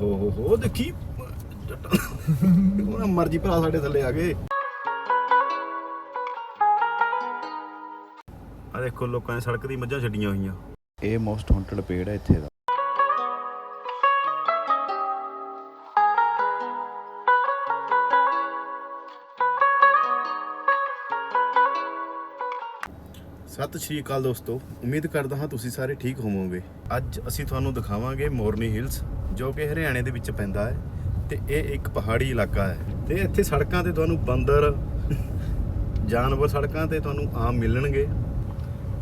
ਹੋ ਹੋ ਹੋ ਦੇਖੀ। ਉਹਨਾਂ ਮਰਜ਼ੀ ਭਰਾ ਸਾਡੇ ਥੱਲੇ ਆ ਗਏ। ਆ ਦੇਖੋ, ਲੋਕਾਂ ਨੇ ਸੜਕ ਦੀ ਮੱਝਾਂ ਛੱਡੀਆਂ ਹੋਈਆਂ। ਇਹ ਮੋਸਟ ਵਾਂਟਡ ਪੇੜ ਹੈ ਇੱਥੇ ਦਾ। ਸਤਿ ਸ਼੍ਰੀ ਅਕਾਲ ਦੋਸਤੋ। ਉਮੀਦ ਕਰਦਾ ਹਾਂ ਤੁਸੀਂ ਸਾਰੇ ਠੀਕ ਹੋਵੋਗੇ। ਅੱਜ ਅਸੀਂ ਤੁਹਾਨੂੰ ਦਿਖਾਵਾਂਗੇ ਮੋਰਨੀ ਹਿਲਸ, ਜੋ ਕਿ ਹਰਿਆਣੇ ਦੇ ਵਿੱਚ ਪੈਂਦਾ ਹੈ ਤੇ ਇਹ ਇੱਕ ਪਹਾੜੀ ਇਲਾਕਾ ਹੈ। ਤੇ ਇੱਥੇ ਸੜਕਾਂ ਤੇ ਤੁਹਾਨੂੰ ਬੰਦਰ, ਜਾਨਵਰ ਸੜਕਾਂ ਤੇ ਤੁਹਾਨੂੰ ਆਮ ਮਿਲਣਗੇ।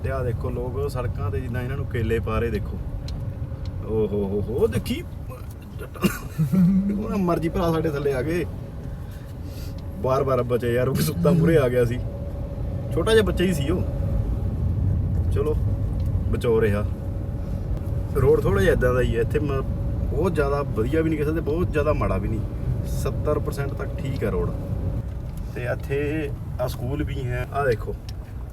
ਤੇ ਆ ਦੇਖੋ ਲੋਕ ਸੜਕਾਂ ਤੇ ਜਿੱਦਾਂ ਇਹਨਾਂ ਨੂੰ ਕੇਲੇ ਪਾ ਰਹੇ ਦੇਖੋ। ਓ ਹੋ ਹੋ ਹੋ ਦੇਖੀ। ਉਹਨਾਂ ਮਰਜ਼ੀ ਭਰਾ ਸਾਡੇ ਥੱਲੇ ਆ ਗਏ। ਬਾਰ-ਬਾਰ ਬਚੇ ਯਾਰ, ਉਹ ਸੁੱਤਾ ਮੂਰੇ ਆ ਗਿਆ ਸੀ। ਛੋਟਾ ਜਿਹਾ ਬੱਚਾ ਹੀ ਸੀ ਉਹ। ਚਲੋ ਬਚੋ ਰਿਹਾ। ਰੋਡ ਥੋੜਾ ਜਿਹਾ ਇਦਾਂ ਦਾ ਹੀ ਹੈ ਇੱਥੇ ਮ- ਬਹੁਤ ਜ਼ਿਆਦਾ ਵਧੀਆ ਵੀ ਨਹੀਂ ਕਹਿ ਸਕਦੇ ਬਹੁਤ ਜ਼ਿਆਦਾ ਮਾੜਾ ਵੀ ਨਹੀਂ। 70% ਤੱਕ ਠੀਕ ਹੈ ਰੋਡ ਤੇ ਇੱਥੇ ਆ ਸਕੂਲ ਵੀ ਹੈ ਆ ਦੇਖੋ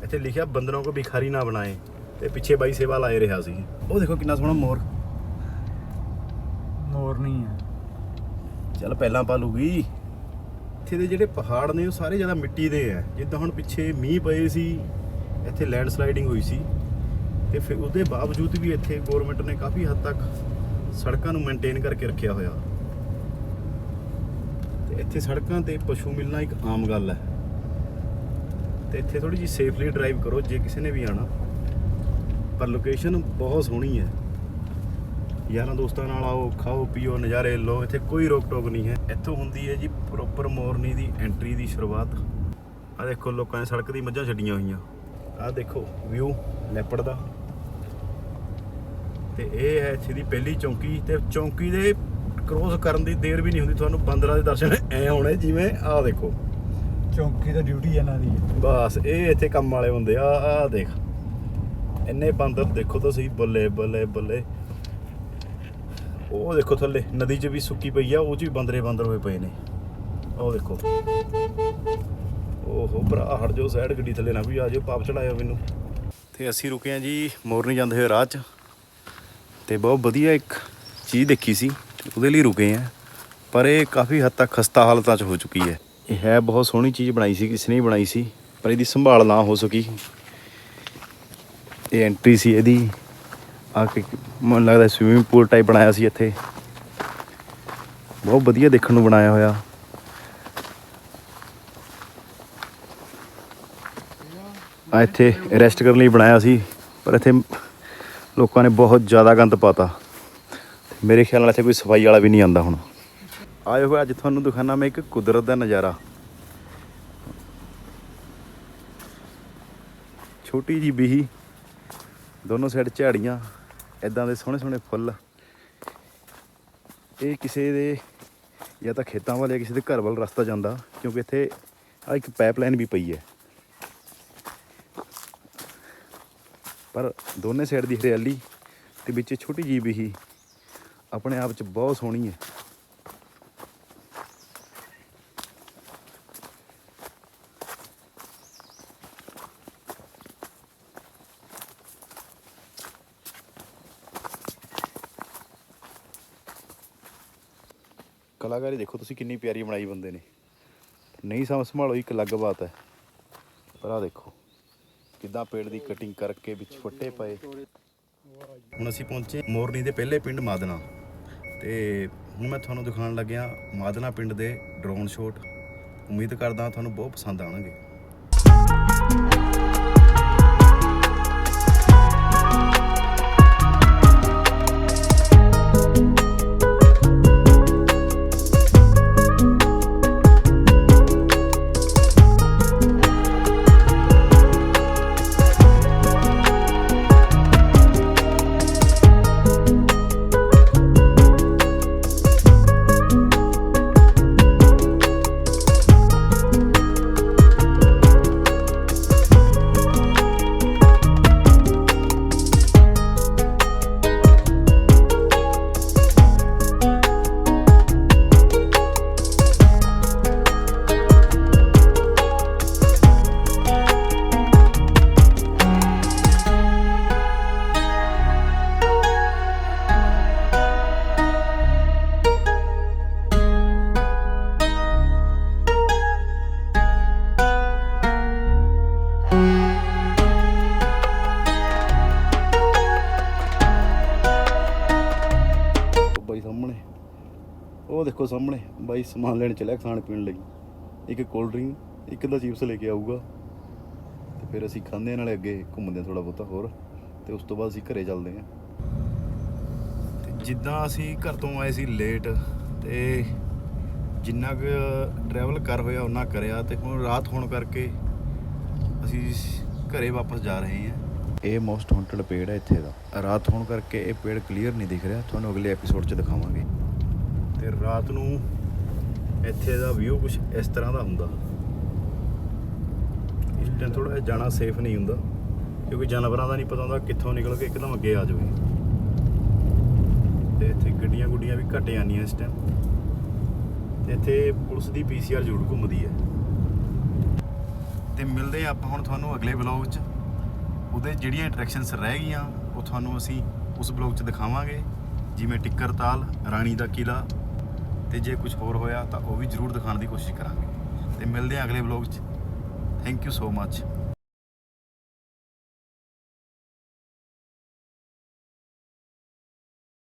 ਇੱਥੇ ਲਿਖਿਆ ਬੰਦਰੋਂ ਕੋ ਭਿਖਾਰੀ ਨਾ ਬਣਾਏ। ਤੇ ਪਿੱਛੇ ਬਾਈ ਸੇਵਾ ਲਾਏ ਰਿਹਾ ਸੀ। ਉਹ ਦੇਖੋ ਕਿੰਨਾ ਸੋਹਣਾ ਮੋਰ। ਮੋਰ ਨਹੀਂ ਹੈ। ਚੱਲ ਪਹਿਲਾਂ ਪਾ ਲੂਗੀ ਇੱਥੇ ਦੇ ਜਿਹੜੇ ਪਹਾੜ ਨੇ ਉਹ ਸਾਰੇ ਜ਼ਿਆਦਾ ਮਿੱਟੀ ਦੇ ਆ ਜਿੱਦਾਂ ਹੁਣ ਪਿੱਛੇ ਮੀਂਹ ਪਏ ਸੀ ਇੱਥੇ ਲੈਂਡ ਸਲਾਈਡਿੰਗ ਹੋਈ ਸੀ ਤੇ ਫਿਰ ਉਹਦੇ ਬਾਵਜੂਦ ਵੀ ਇੱਥੇ ਗਵਰਨਮੈਂਟ ਨੇ ਕਾਫੀ ਹੱਦ ਤੱਕ ਸੜਕਾਂ ਨੂੰ ਮੇਨਟੇਨ ਕਰਕੇ ਰੱਖਿਆ ਹੋਇਆ। ਤੇ ਇੱਥੇ ਸੜਕਾਂ ਤੇ ਪਸ਼ੂ ਮਿਲਣਾ ਇੱਕ ਆਮ ਗੱਲ ਹੈ। ਤੇ ਇੱਥੇ ਥੋੜੀ ਜਿਹੀ ਸੇਫਲੀ ਡਰਾਈਵ ਕਰੋ, ਜੇ ਕਿਸੇ ਨੇ ਵੀ ਆਣਾ ਪਰ ਲੋਕੇਸ਼ਨ ਬਹੁਤ ਸੋਹਣੀ ਹੈ। ਯਾਰਾਂ ਦੋਸਤਾਂ ਨਾਲ ਆਓ, ਖਾਓ, ਪੀਓ, ਨਜ਼ਾਰੇ ਲਓ, ਇੱਥੇ ਕੋਈ ਰੋਕ ਟੋਕ ਨਹੀਂ ਹੈ। ਇੱਥੋਂ ਹੁੰਦੀ ਹੈ ਜੀ ਪ੍ਰੋਪਰ ਮੋਰਨੀ ਦੀ ਐਂਟਰੀ ਦੀ ਸ਼ੁਰੂਆਤ। ਆ ਦੇਖੋ, ਲੋਕਾਂ ਨੇ ਸੜਕ ਦੀ ਮੱਝਾਂ ਛੱਡੀਆਂ ਹੋਈਆਂ। ਆ ਦੇਖੋ ਵਿਊ ਲੈਪੜ ਦਾ। ਤੇ ਇਹ ਹੈ ਇੱਥੇ ਦੀ ਪਹਿਲੀ ਚੌਂਕੀ ਤੇ ਚੌਂਕੀ ਦੇ ਕ੍ਰੋਸ ਕਰਨ ਦੀ ਦੇਰ ਵੀ ਨਹੀਂ ਹੁੰਦੀ ਤੁਹਾਨੂੰ ਬੰਦਰਾਂ ਦੇ ਦਰਸ਼ਨ ਐ ਹੋਣੇ ਜਿਵੇਂ ਆ ਦੇਖੋ। ਚੌਂਕੀ ਦਾ ਡਿਊਟੀ ਇਹਨਾਂ ਦੀ। ਬਸ ਇਹ ਇੱਥੇ ਕੰਮ ਵਾਲੇ ਹੁੰਦੇ ਆ ਆ ਦੇਖ। ਇੰਨੇ ਬਾਂਦਰ ਦੇਖੋ ਤਾਂ ਸਹੀ ਬੱਲੇ ਬੱਲੇ ਬੱਲੇ। ਉਹ ਦੇਖੋ ਥੱਲੇ ਨਦੀ 'ਚ ਵੀ ਸੁੱਕੀ ਪਈ ਆ ਉਹ 'ਚ ਵੀ ਬਾਂਦਰੇ ਬਾਂਦਰ ਹੋਏ ਪਏ ਨੇ। ਉਹ ਦੇਖੋ। ਓਹੋ ਭਰਾ, ਹਟ ਜਾਓ ਸਾਈਡ ਗੱਡੀ ਥੱਲੇ ਨਾ ਵੀ ਆ ਜਾਓ, ਪਾਪ ਚੜਾਇਓ ਮੈਨੂੰ। ਤੇ ਅਸੀਂ ਰੁਕੇ ਆ ਜੀ ਮੋਰਨੀ ਜਾਂਦੇ ਹੋਏ ਰਾਹ 'ਚ। ਤੇ ਬਹੁਤ ਵਧੀਆ ਇੱਕ ਚੀਜ਼ ਦੇਖੀ ਸੀ, ਉਹਦੇ ਲਈ ਰੁਕੇ ਆ ਪਰ ਇਹ ਕਾਫੀ ਹੱਦ ਤੱਕ ਖਸਤਾ ਹਾਲਤਾਂ 'ਚ ਹੋ ਚੁੱਕੀ ਹੈ। ਇਹ ਹੈ ਬਹੁਤ ਸੋਹਣੀ ਚੀਜ਼ ਬਣਾਈ ਸੀ, ਕਿਸੇ ਨੇ ਹੀ ਬਣਾਈ ਸੀ, ਪਰ ਇਹਦੀ ਸੰਭਾਲ ਨਾ ਹੋ ਸਕੀ। ਇਹ ਐਂਟਰੀ ਸੀ ਇਹਦੀ। ਆ ਕੇ ਮੈਨੂੰ ਲੱਗਦਾ ਸਵਿਮਿੰਗ ਪੂਲ ਟਾਈਪ ਬਣਾਇਆ ਸੀ ਇੱਥੇ। ਬਹੁਤ ਵਧੀਆ ਦੇਖਣ ਨੂੰ ਬਣਾਇਆ ਹੋਇਆ। ਆ ਇੱਥੇ ਰੈਸਟ ਕਰਨ ਲਈ ਬਣਾਇਆ ਸੀ, ਪਰ ਇੱਥੇ ਲੋਕਾਂ ਨੇ ਬਹੁਤ ਜ਼ਿਆਦਾ ਗੰਦ ਪਾਤਾ। ਮੇਰੇ ਖਿਆਲ ਨਾਲ ਇੱਥੇ ਕੋਈ ਸਫ਼ਾਈ ਵਾਲਾ ਵੀ ਨਹੀਂ ਆਂਦਾ ਹੁਣ। ਆਏ ਹੋਏ ਅੱਜ ਤੁਹਾਨੂੰ ਦਿਖਾਣਾ ਮੈਂ ਇੱਕ ਕੁਦਰਤ ਦਾ ਨਜ਼ਾਰਾ। ਛੋਟੀ ਜੀ ਬੀਹੀ, ਦੋਨੋਂ ਸਾਈਡ ਝਾੜੀਆਂ ਐਦਾਂ ਦੇ ਸੋਹਣੇ ਸੋਹਣੇ ਫੁੱਲ। ਇਹ ਕਿਸੇ ਦੇ ਜਾਂ ਤਾਂ ਖੇਤਾਂ ਵੱਲ ਜਾਂ ਕਿਸੇ ਦੇ ਘਰ ਵੱਲ ਰਸਤਾ ਜਾਂਦਾ, ਕਿਉਂਕਿ ਇੱਥੇ ਆ ਇੱਕ ਪਾਈਪਲਾਈਨ ਵੀ ਪਈ ਹੈ। ਪਰ ਦੋਨੇ ਸਾਈਡ ਦੀ ਹਰਿਆਲੀ ਤੇ ਵਿੱਚ ਛੋਟੀ ਜੀ ਬੀਹੀ ਆਪਣੇ ਆਪ 'ਚ ਬਹੁਤ ਸੋਹਣੀ ਹੈ। ਕਲਾਕਾਰੀ ਦੇਖੋ ਤੁਸੀਂ ਕਿੰਨੀ ਪਿਆਰੀ ਬਣਾਈ ਬੰਦੇ ਨੇ। ਨਹੀਂ ਸਮਝ ਸੰਭਾਲੋ, ਇੱਕ ਅਲੱਗ ਬਾਤ ਹੈ। ਪਰ ਆ ਦੇਖੋ। ਕਿੱਦਾਂ ਪੇੜ ਦੀ ਕਟਿੰਗ ਕਰਕੇ ਵਿੱਚ ਫੁੱਟੇ ਪਏ। ਹੁਣ ਅਸੀਂ ਪਹੁੰਚੇ ਮੋਰਨੀ ਦੇ ਪਹਿਲੇ ਪਿੰਡ ਮਾਦਨਾ। ਤੇ ਹੁਣ ਮੈਂ ਤੁਹਾਨੂੰ ਦਿਖਾਉਣ ਲੱਗਿਆ ਮਾਦਨਾ ਪਿੰਡ ਦੇ ਡਰੋਨ ਸ਼ਾਟ ਉਮੀਦ ਕਰਦਾ ਤੁਹਾਨੂੰ ਬਹੁਤ ਪਸੰਦ ਆਉਣਗੇ। ਉਹ ਦੇਖੋ ਸਾਹਮਣੇ, ਬਾਈ ਸਮਾਨ ਲੈਣ ਚੱਲਿਆ ਖਾਣ ਪੀਣ ਲਈ। ਇੱਕ ਕੋਲਡ ਡਰਿੰਕ ਇੱਕ ਦਾ ਚਿਪਸ ਲੈ ਕੇ ਆਊਗਾ। ਤੇ ਫਿਰ ਅਸੀਂ ਖਾਂਦੇ ਹਾਂ, ਨਾਲੇ ਅੱਗੇ ਘੁੰਮਦੇ ਹਾਂ ਥੋੜਾ ਬਹੁਤਾ ਹੋਰ। ਤੇ ਉਸ ਤੋਂ ਬਾਅਦ ਅਸੀਂ ਘਰੇ ਚੱਲਦੇ ਹਾਂ। ਤੇ ਜਿੱਦਾਂ ਅਸੀਂ ਘਰ ਤੋਂ ਆਏ ਸੀ ਲੇਟ ਤੇ ਜਿੰਨਾ ਕੁ ਟਰੈਵਲ ਕਰ ਹੋਇਆ ਉਹਨਾਂ ਕਰਿਆ। ਤੇ ਹੁਣ ਰਾਤ ਹੋਣ ਕਰਕੇ ਅਸੀਂ ਘਰੇ ਵਾਪਸ ਜਾ ਰਹੇ ਹਾਂ। ਇਹ ਮੋਸਟ ਹੌਂਟਡ ਪੇੜ ਹੈ ਇੱਥੇ ਦਾ। ਰਾਤ ਹੋਣ ਕਰਕੇ ਇਹ ਪੇੜ ਕਲੀਅਰ ਨਹੀਂ ਦਿਖ ਰਿਹਾ। ਤੁਹਾਨੂੰ ਅਗਲੇ ਐਪੀਸੋਡ 'ਚ ਦਿਖਾਵਾਂਗੇ। ਤੇ ਰਾਤ ਨੂੰ ਇੱਥੇ ਦਾ ਵਿਊ ਕੁਝ ਇਸ ਤਰ੍ਹਾਂ ਦਾ ਹੁੰਦਾ। ਇਸ ਟਾਈਮ ਥੋੜਾ ਜਾਣਾ ਸੇਫ ਨਹੀਂ ਹੁੰਦਾ, ਕਿਉਂਕਿ ਜਾਨਵਰਾਂ ਦਾ ਨਹੀਂ ਪਤਾ ਹੁੰਦਾ ਕਿੱਥੋਂ ਨਿਕਲ ਕੇ ਇੱਕਦਮ ਅੱਗੇ ਆ ਜਾਵੇ। ਤੇ ਇੱਥੇ ਗੱਡੀਆਂ ਗੁੱਡੀਆਂ ਵੀ ਘੱਟ ਜਾਂਦੀਆਂ ਇਸ ਟਾਈਮ ਤੇ ਇੱਥੇ ਪੁਲਿਸ ਦੀ ਪੀਸੀਆਰ ਜ਼ਰੂਰ ਘੁੰਮਦੀ ਹੈ। ਤੇ ਮਿਲਦੇ ਹਾਂ ਆਪਾਂ ਹੁਣ ਤੁਹਾਨੂੰ ਅਗਲੇ ਵਲੌਗ 'ਚ। ਉਹਦੇ ਜਿਹੜੀਆਂ ਅਟਰੈਕਸ਼ਨਸ ਰਹਿ ਗਈਆਂ, ਉਹ ਤੁਹਾਨੂੰ ਅਸੀਂ ਉਸ ਬਲੌਗ 'ਚ ਦਿਖਾਵਾਂਗੇ। ਜਿਵੇਂ ਟਿੱਕਰ ਤਾਲ, ਰਾਣੀ ਦਾ ਕਿਲਾ ਤੇ ਜੇ ਕੁਝ ਹੋਰ ਹੋਇਆ ਤਾਂ ਉਹ ਵੀ ਜ਼ਰੂਰ ਦਿਖਾਉਣ ਦੀ ਕੋਸ਼ਿਸ਼ ਕਰਾਂਗੇ। ਤੇ ਮਿਲਦੇ ਹਾਂ ਅਗਲੇ ਵਲੌਗ 'ਚ। Thank you so much